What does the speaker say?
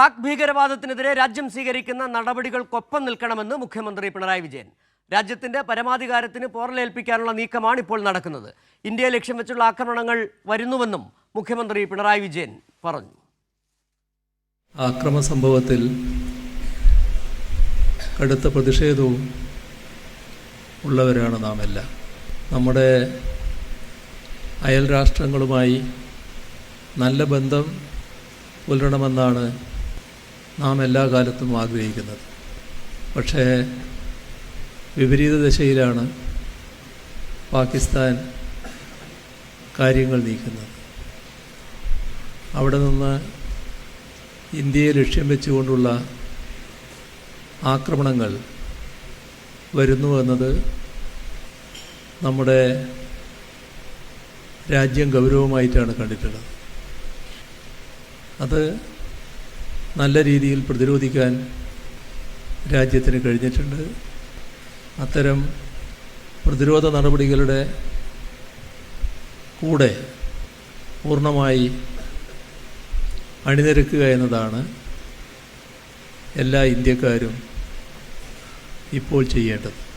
പാക് ഭീകരവാദത്തിനെതിരെ രാജ്യം സ്വീകരിക്കുന്ന നടപടികൾക്കൊപ്പം നിൽക്കണമെന്ന് മുഖ്യമന്ത്രി പിണറായി വിജയൻ. രാജ്യത്തിന്റെ പരമാധികാരത്തിന് പോറലേൽപ്പിക്കാനുള്ള നീക്കമാണ് ഇപ്പോൾ നടക്കുന്നത്. ഇന്ത്യയെ ലക്ഷ്യം വെച്ചുള്ള ആക്രമണങ്ങൾ വരുന്നുവെന്നും മുഖ്യമന്ത്രി പിണറായി വിജയൻ പറഞ്ഞു. ആക്രമ സംഭവത്തിൽ കടുത്ത പ്രതിഷേധവും ഉള്ളവരാണ് നാം എല്ലാം നമ്മുടെ അയൽ രാഷ്ട്രങ്ങളുമായി നല്ല ബന്ധം പുലരണമെന്നാണ് നാം എല്ലാ കാലത്തും ആഗ്രഹിക്കുന്നത്. പക്ഷേ വിപരീത ദശയിലാണ് പാകിസ്ഥാൻ കാര്യങ്ങൾ നീക്കുന്നത്. അവിടെ നിന്ന് ഇന്ത്യയെ ലക്ഷ്യം വെച്ചുകൊണ്ടുള്ള ആക്രമണങ്ങൾ വരുന്നു എന്നത് നമ്മുടെ രാജ്യം ഗൗരവമായിട്ടാണ് കണ്ടിട്ടുള്ളത്. അത് നല്ല രീതിയിൽ പ്രതിരോധിക്കാൻ രാജ്യത്തിന് കഴിഞ്ഞിട്ടുണ്ട്. അത്തരം പ്രതിരോധ നടപടികളുടെ കൂടെ പൂർണമായി അണിനിരക്കുക എന്നതാണ് എല്ലാ ഇന്ത്യക്കാരും ഇപ്പോൾ ചെയ്യേണ്ടത്.